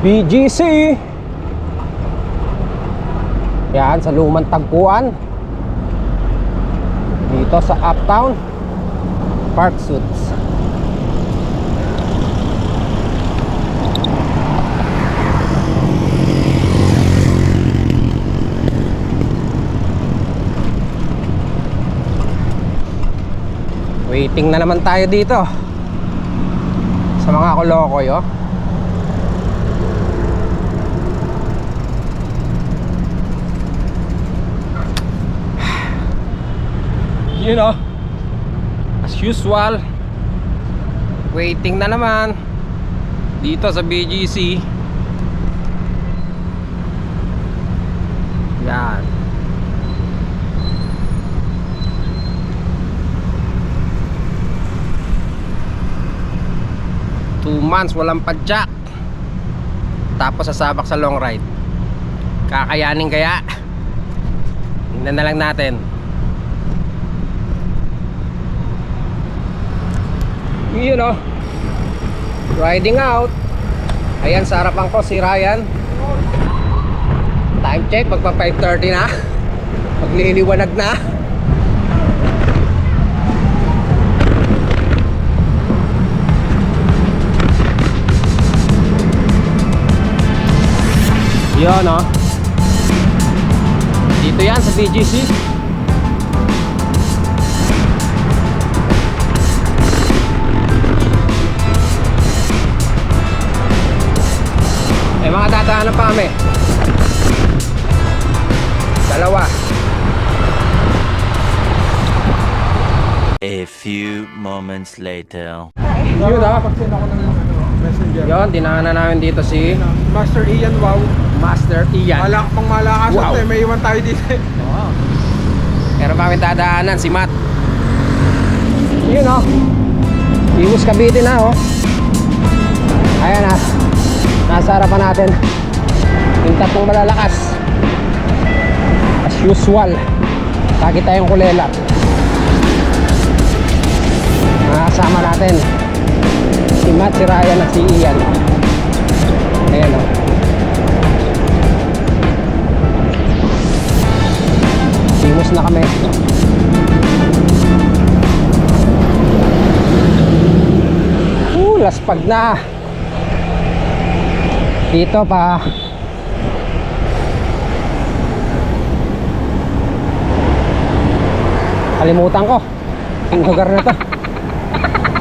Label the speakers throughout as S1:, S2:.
S1: BGC Yan sa lumang tagpuan. Dito sa Uptown Park Suits Waiting na naman tayo dito. Sa mga kolokoy oh you know as usual. Waiting na naman. Dito sa BGC yan. Two months walang padjak tapos sasabak sa long ride. Kakayanin kaya? Tingnan na lang natin you know. Riding out. Ayan sa harapan ko si Ryan. Time check magpa 5.30 na. Magliliwanag na. Yun oh. Dito yan sa BGC May mga dadaanan pa kami. Dalawa.
S2: A few moments later.
S1: Yun ah.
S3: Pag-send ako ng ano, messenger.
S1: Yun, dinaanan namin dito si
S3: Master Ian, wow.
S1: Master Ian.
S3: Malak pang malakas
S1: Wow.
S3: wow. may iwan tayo dito.
S1: Pero pa kami dadaanan si Matt. Yun oh. Imus Cavite na oh. Ayan ah. Nasa harapan natin. Yung tatlong malalakas. As usual. Lagi tayong kulela. Nakasama natin. Si Matt, si Ryan at si Ian. Ayan oh. Imus na kami. Uh, laspag na. Dito pa. Kalimutan ko. Ang lugar na to.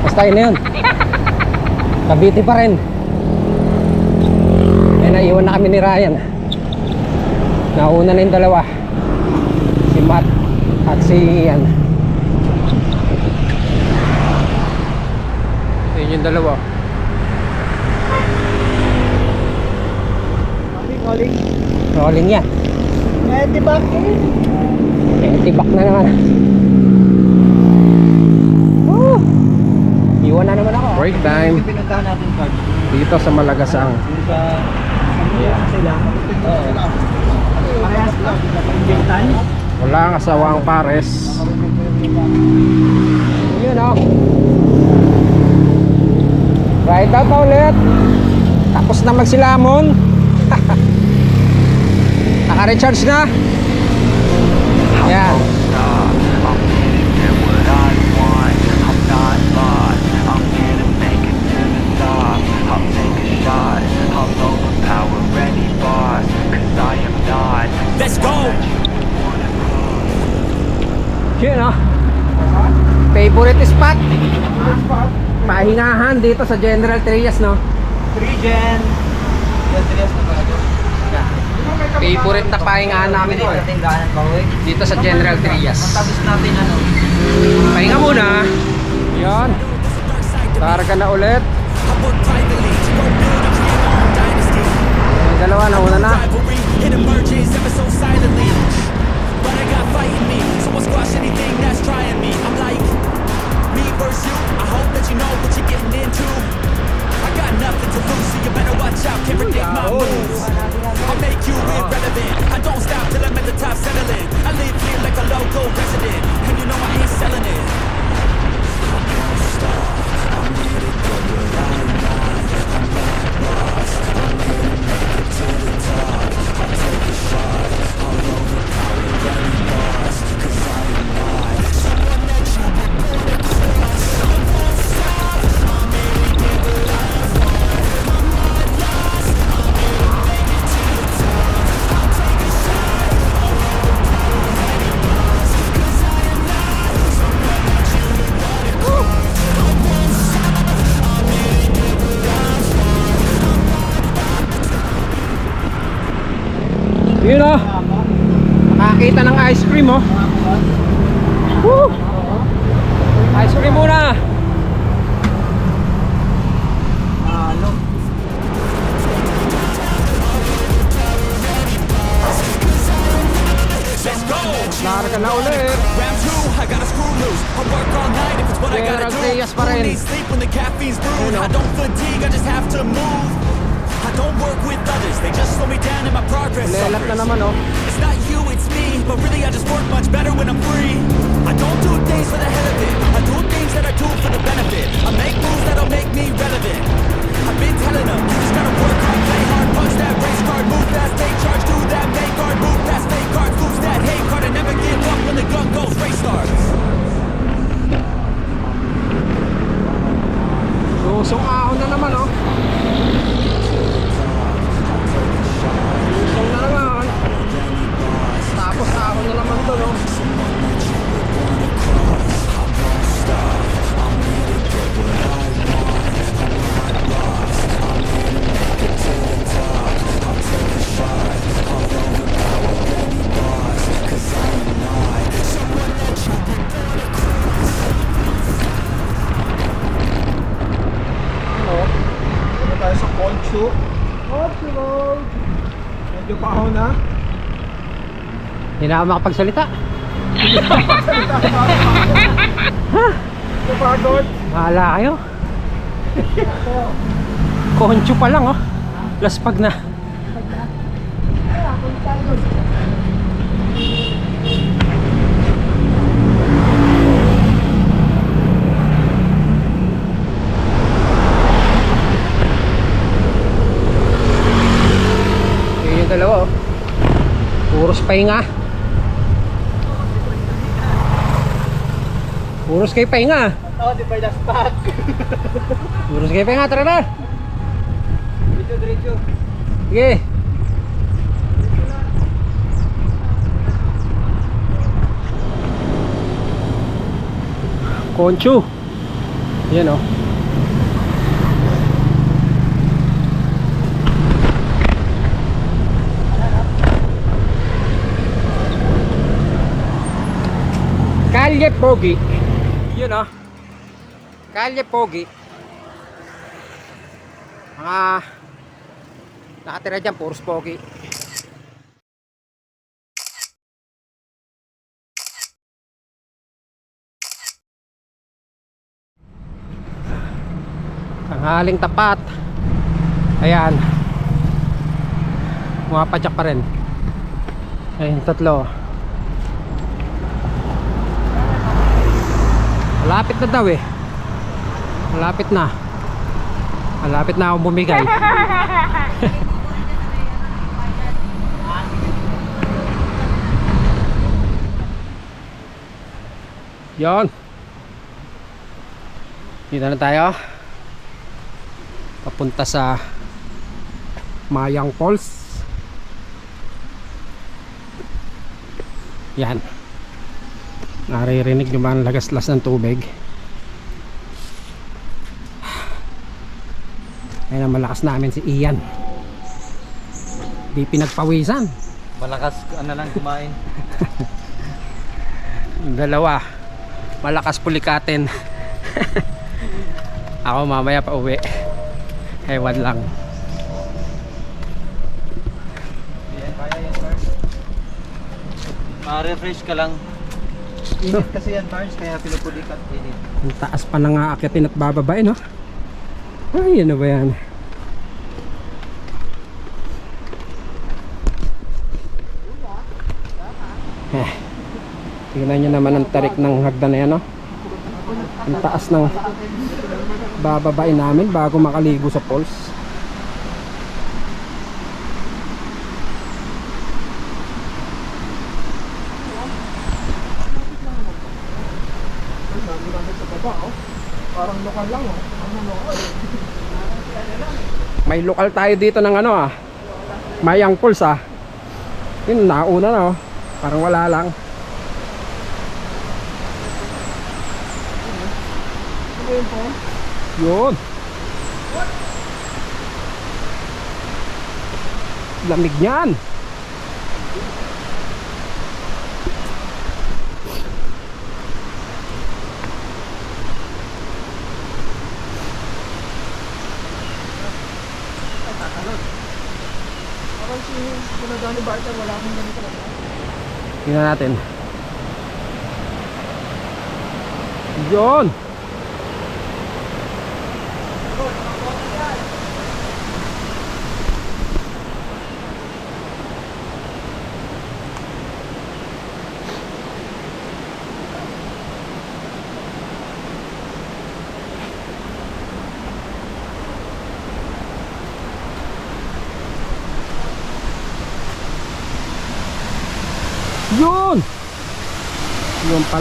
S1: Basta yun na yun. Cavite pa rin. Eh, naiwan na kami ni Ryan. Nauna na yung dalawa. Si Matt at si Ian. Yun yung dalawa.
S3: Calling.
S1: Rolling yan.
S3: Eh, di ba?
S1: Eh, tibak na naman. Woo! Iwan na naman ako. Break time.
S3: Pinuntahan natin card.
S1: Dito sa Malagasang.
S3: Yung sa... Yeah. Sila. Oo. Parehas lang. Pinuntahan.
S1: Wala ang asawang pares. Yun o. Ride out na ulit. Tapos na magsilamon. Naka-recharge na. Yan.
S2: Let's go!
S1: Yun o. Favorite spot. Pahingahan dito sa General Trias no.
S3: Trigen. Yan, Trias na tayo.
S1: Favorite na pahingahan namin to eh.
S3: Tingganan pa, uy.
S1: Dito sa General Trias.
S3: Tapos natin ano.
S1: Pahinga muna. Yun. Karga na ulit. Yung dalawa na una na.
S4: Versus you. I hope that you know what you're getting into. I got nothing to lose, so you better watch out, can't predict my moves. I make you irrelevant, I don't stop till I'm at the top settling. I live here like a local resident, and you know I ain't selling it. I can't stop, I'm here to not lost, I'm here
S5: to make it to the top. I'll take
S4: a shot, I'll overpower Medyo paahon na.
S1: Hindi na ako makapagsalita.
S4: Napagod.
S1: Bahala kayo. Koncho pa lang oh. Laspag na. Yun yung dalawa oh. Puros pahinga. Puros kayo pahinga.
S4: Oh, di ba yung spot?
S1: Puros kayo pahinga. Tara na.
S4: Diretso, diretso.
S1: Sige. Conchu. Yan oh. Kalye Pogi. Yun oh. Kalye Pogi. Mga nakatira dyan, puros pogi. Tanghaling tapat. Ayan. Mumapadyak pa rin. Ayun, tatlo. Malapit na daw eh. Malapit na. Malapit na akong bumigay. Yon. Dito na tayo. Papunta sa Mayang Falls. Yan. Naririnig nyo ba ang lagaslas ng tubig? Ayun ang malakas namin si Ian. Di pinagpawisan.
S4: Malakas, ano lang kumain.
S1: Yung Dalawa. Malakas pulikatin. Ako mamaya pa uwi. Ewan lang.
S4: Ma-refresh ka lang. Init kasi yan, Bars, kaya pinupulikat. Init.
S1: Ang taas pa nang aakitin at bababain, no? Ay, ano ba yan? Eh, tingnan nyo naman ang tarik ng hagdan na yan, no? Ang taas ng bababain namin bago makaligo sa falls.
S4: Parang lokal lang, oh. Ano lokal?
S1: May lokal tayo dito ng ano ah. Mayang Falls ah. Yun, nauna na oh. Parang wala lang.
S4: Ano yun po?
S1: Yun. Lamig niyan. Tingnan natin. Yun!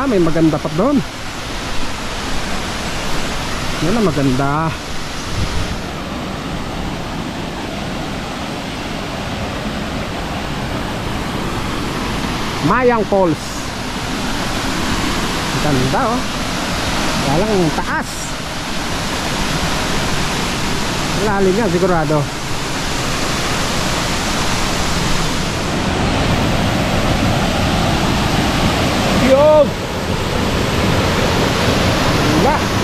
S1: Pala, may maganda pa doon. Yan ang maganda. Mayang Falls. Ganda oh. Walang taas. Lalim yan sigurado. Yun! Wala.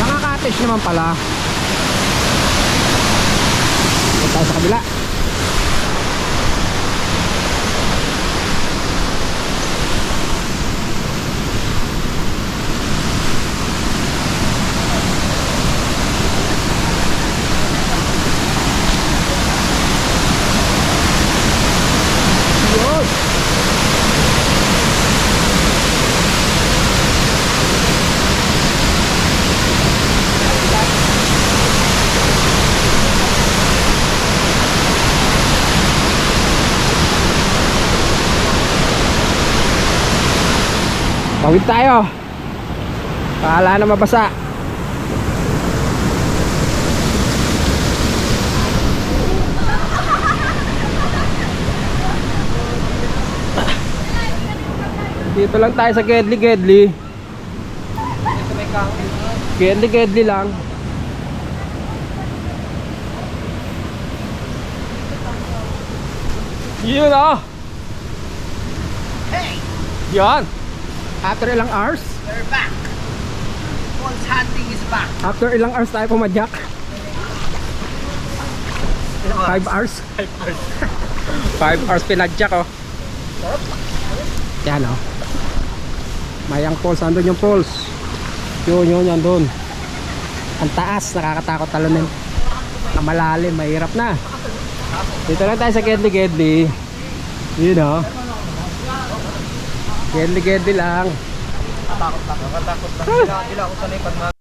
S1: Nakaka-attach naman pala. Tayo sa kabila. Yun! Tawid tayo. Paala na mabasa. Dito lang tayo sa Gedli Gedli. Gedli Gedli lang. Yun oh.
S3: Hey!
S1: Yan. After ilang hours?
S3: We're back! False hunting is back!
S1: After ilang hours tayo pumadyak? 5 hours? 5 hours. 5 hours pinadyak oh. Yan oh. Mayang falls, andun yung falls. Yun, yun, yan doon. Ang taas, nakakatakot talunin. Ang malalim, mahirap na. Dito lang tayo sa Gedli Gedli. Yun oh. Gedli Gedli lang.
S3: Nakatakot lang. Nila ako sanay pag mga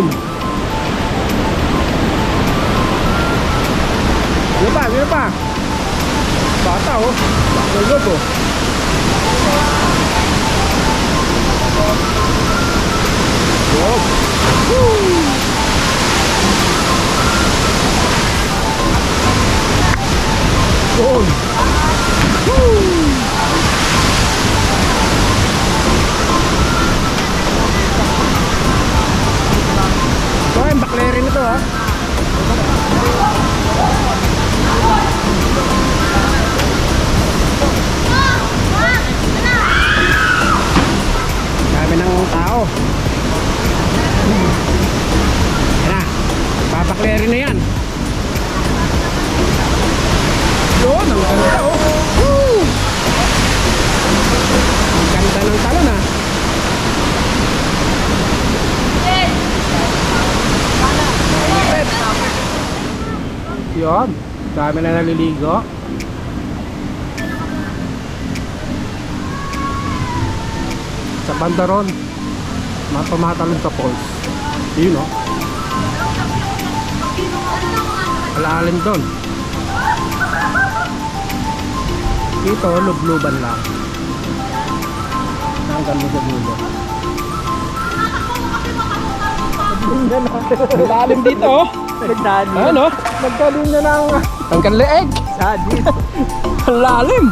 S1: dùm Lebar, lebar Batal, não jogou Jogo uh! Bom tao. Yan na. Babaklerin na yan. Yun, ang ganda oh. Woo! Ang ganda ng talon ah. Yun, dami na naliligo. Banda ron, sa falls. Yun oh. Alalim doon. Dito, lubluban lang. Hanggang mo sa dulo. Lalim dito oh.
S3: Nagdani.
S1: Ano? Nagkalim na ng hanggang leeg.
S3: Sadis.
S1: Lalim.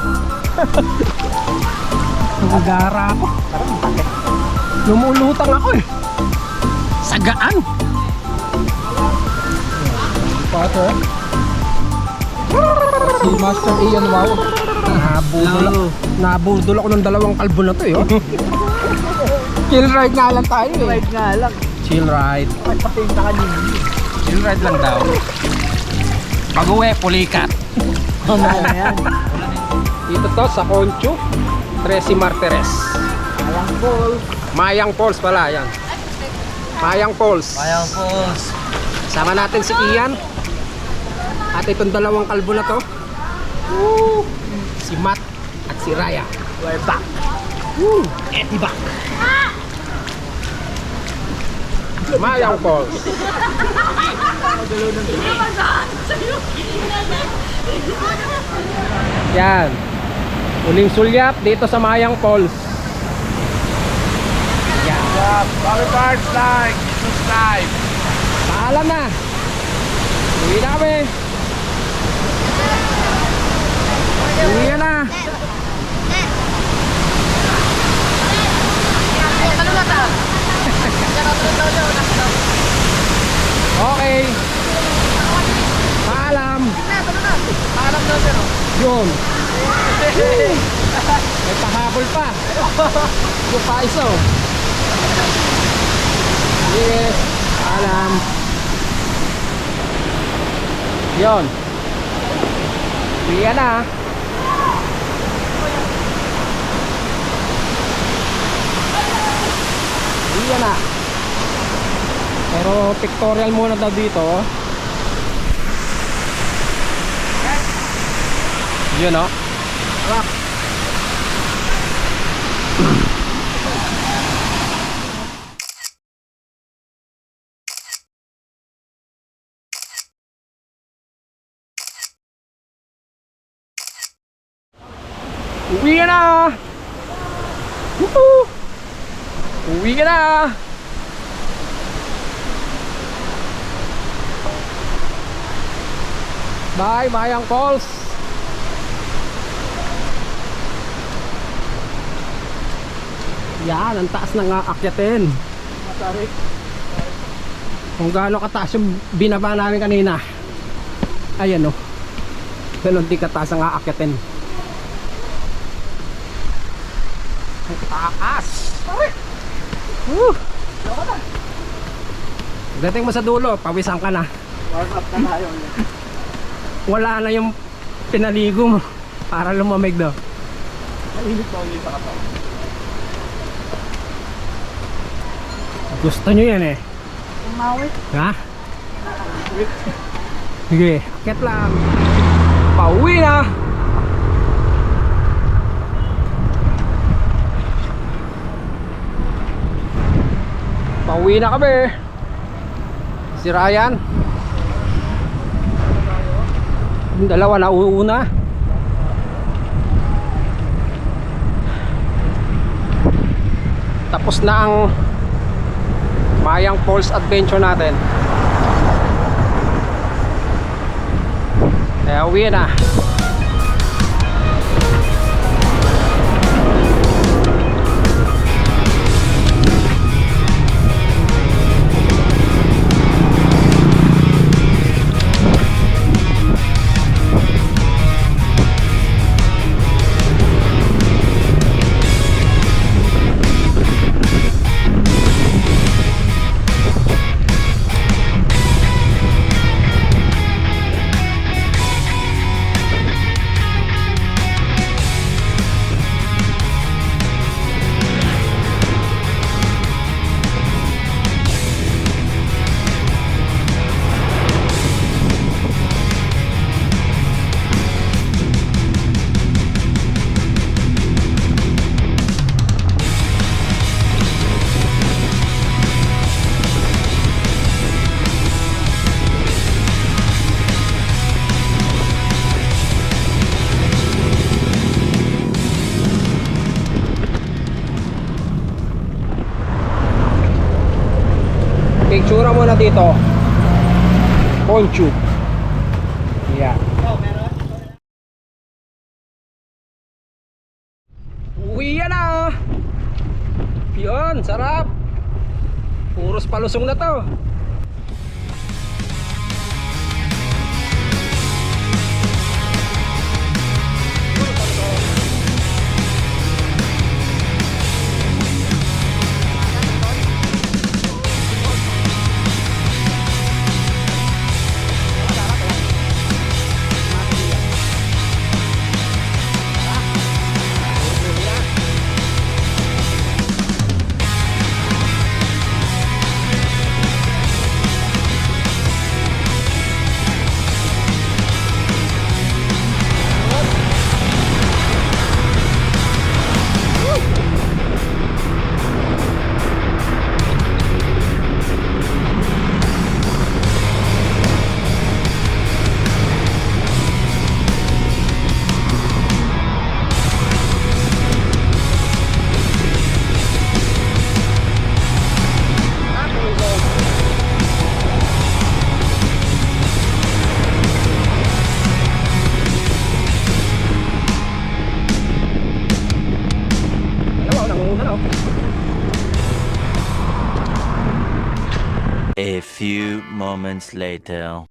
S1: Nagagara ako. Lumulutang ako eh. Sagaan. Pato eh. Si Master Ian Wow. Nabudol ako. Nabudol ako ng dalawang kalbo na to eh. oh. Chill ride nga lang tayo eh.
S3: Right nga lang.
S1: Chill ride.
S3: Ay, patinta ka niyo.
S1: Chill ride lang daw. Pag-uwi, pulikat.
S3: Mamaya na yan.
S1: Dito to sa Concho, Tresi Martires.
S3: Alang ball.
S1: Mayang Falls pala, yan. Mayang Falls.
S3: Ayaw boss.
S1: Sama natin si Ian. At itong dalawang kalbo na to. Woo! Si Matt at si Raya.
S3: We're back.
S1: Woo! Eti back. Mayang Falls. Yan. Uling sulyap dito sa Mayang Falls. Yan.
S3: Bobby Barnes like. Subscribe.
S1: Paalam na. Uwi na kami. Uwi na na. Okay. Paalam.
S3: Alam na sir.
S1: Yun. May pahabol pa. Yung pa isa oh. Yes. Paalam. Yun. Uwi ka na. Uwi ka na. Pero pictorial muna daw dito. Yun oh. Uwi ka na! Woohoo! Uwi ka na! Bye, Mayang Falls! Yan, ang taas ng aakyatin. Kung gaano kataas yung binaba namin kanina. Ayan o. Ganon di kataas ang aakyatin. Ang taas! Woo! Dating mo sa dulo, pawisan ka na.
S3: Warm up na tayo.
S1: Wala na yung pinaligo mo para lumamig daw.
S3: Mainit pa ulit sa katawan.
S1: Gusto nyo yan eh.
S3: Umawit.
S1: Ha? Sige, akit lang. Pauwi na! Pauwi na kami. Si Ryan. Yung dalawa na uuna. Tapos na ang Mayang Falls Adventure natin. Kaya uwi na. Picture muna dito. Ponchu. Yeah. Uwi yan na. Yun, sarap. Puros palusong na to.
S2: Later.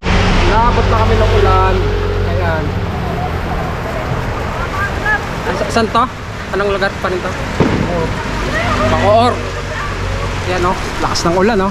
S1: Nakakot na kami ng ulan. Ayan. Sa- Saan to? Anong lugar pa rin to? Bacoor. Yan o. Lakas ng ulan o.